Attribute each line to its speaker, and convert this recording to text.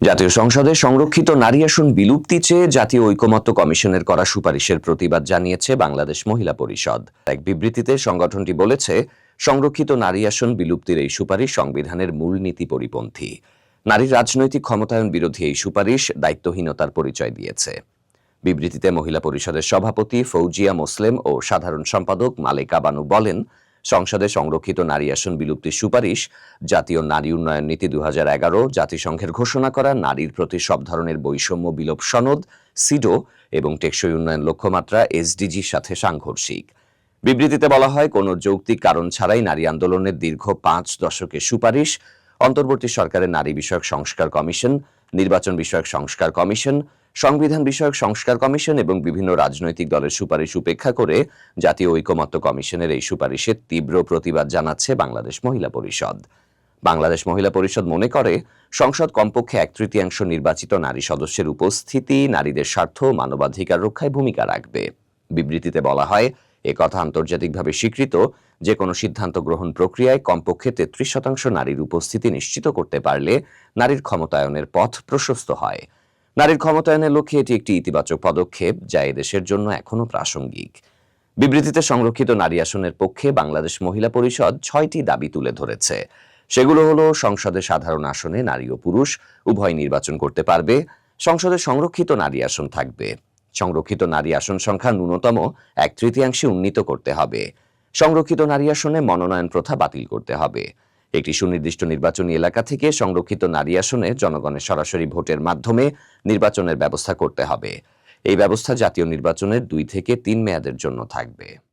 Speaker 1: জাতীয় সংসদে সংরক্ষিত নারী আসন বিলুপ্তি চেয়ে জাতীয় ঐকমত্য কমিশনের করা সুপারিশের প্রতিবাদ জানিয়েছে বাংলাদেশ মহিলা পরিষদ। এক বিবৃতিতে সংগঠনটি বলেছে, সংরক্ষিত নারী আসন বিলুপ্তির এই সুপারিশ সংবিধানের মূলনীতি পরিপন্থী নারীর রাজনৈতিক ক্ষমতায়ন বিরোধী এই সুপারিশ দায়িত্বহীনতার পরিচয় দিয়েছে। বিবৃতিতে মহিলা পরিষদের সভাপতি ফৌজিয়া মোসলেম ও সাধারণ সম্পাদক মালেকা বানু বলেন সংসদে সংরক্ষিত নারী আসন বিলুপ্তির সুপারিশ, জাতীয় নারী উন্নয়ন নীতি দু এগারো, জাতিসংঘের ঘোষণা করা নারীর প্রতি সব ধরনের বৈষম্য বিলোপ সনদ, সিডো এবং টেকসই উন্নয়ন লক্ষ্যমাত্রা এসডিজির সাথে সাংঘর্ষিক। বিবৃতিতে বলা হয়, কোনো যৌক্তিক কারণ ছাড়াই নারী আন্দোলনের দীর্ঘ পাঁচ দশকের সুপারিশ, অন্তর্বর্তী সরকারের নারী বিষয়ক সংস্কার কমিশন, নির্বাচন বিষয়ক সংস্কার কমিশন সংবিধান বিষয়ক সংস্কার কমিশন এবং বিভিন্ন রাজনৈতিক দলের সুপারিশ উপেক্ষা করে জাতীয় ঐকমত্য কমিশনের এই সুপারিশের তীব্র প্রতিবাদ জানাচ্ছে বাংলাদেশ মহিলা পরিষদ। বাংলাদেশ মহিলা পরিষদ মনে করে, সংসদ কমপক্ষে এক তৃতীয়াংশ নির্বাচিত নারী সদস্যের উপস্থিতি নারীদের স্বার্থ মানবাধিকার রক্ষায় ভূমিকা রাখবে। বিবৃতিতে বলা হয় একথা আন্তর্জাতিকভাবে স্বীকৃত যে কোনো সিদ্ধান্ত গ্রহণ প্রক্রিয়ায় কমপক্ষে তেত্রিশ শতাংশ নারীর উপস্থিতি নিশ্চিত করতে পারলে নারীর ক্ষমতায়নের পথ প্রশস্ত হয়। নারীর ক্ষমতায়নের লক্ষ্যে এটি একটি ইতিবাচক পদক্ষেপ যা এদেশের জন্য এখনও প্রাসঙ্গিক। বিবৃতিতে সংরক্ষিত নারী আসনের পক্ষে বাংলাদেশ মহিলা পরিষদ ছয়টি দাবি তুলে ধরেছে। সেগুলো হলো, সংসদে সাধারণ আসনে নারী ও পুরুষ উভয় নির্বাচন করতে পারবে, সংসদে সংরক্ষিত নারী আসন থাকবে। সংরক্ষিত নারী আসন সংখ্যা ন্যূনতম এক তৃতীয়াংশে উন্নীত করতে হবে। সংরক্ষিত নারী আসনে মনোনয়ন প্রথা বাতিল করতে হবে। একটি সুনির্দিষ্ট নির্বাচনী এলাকা থেকে সংরক্ষিত নারী আসনে জনগণের সরাসরি ভোটের মাধ্যমে নির্বাচনের ব্যবস্থা করতে হবে। এই ব্যবস্থা জাতীয় নির্বাচনের দুই থেকে তিন মেয়াদের জন্য থাকবে।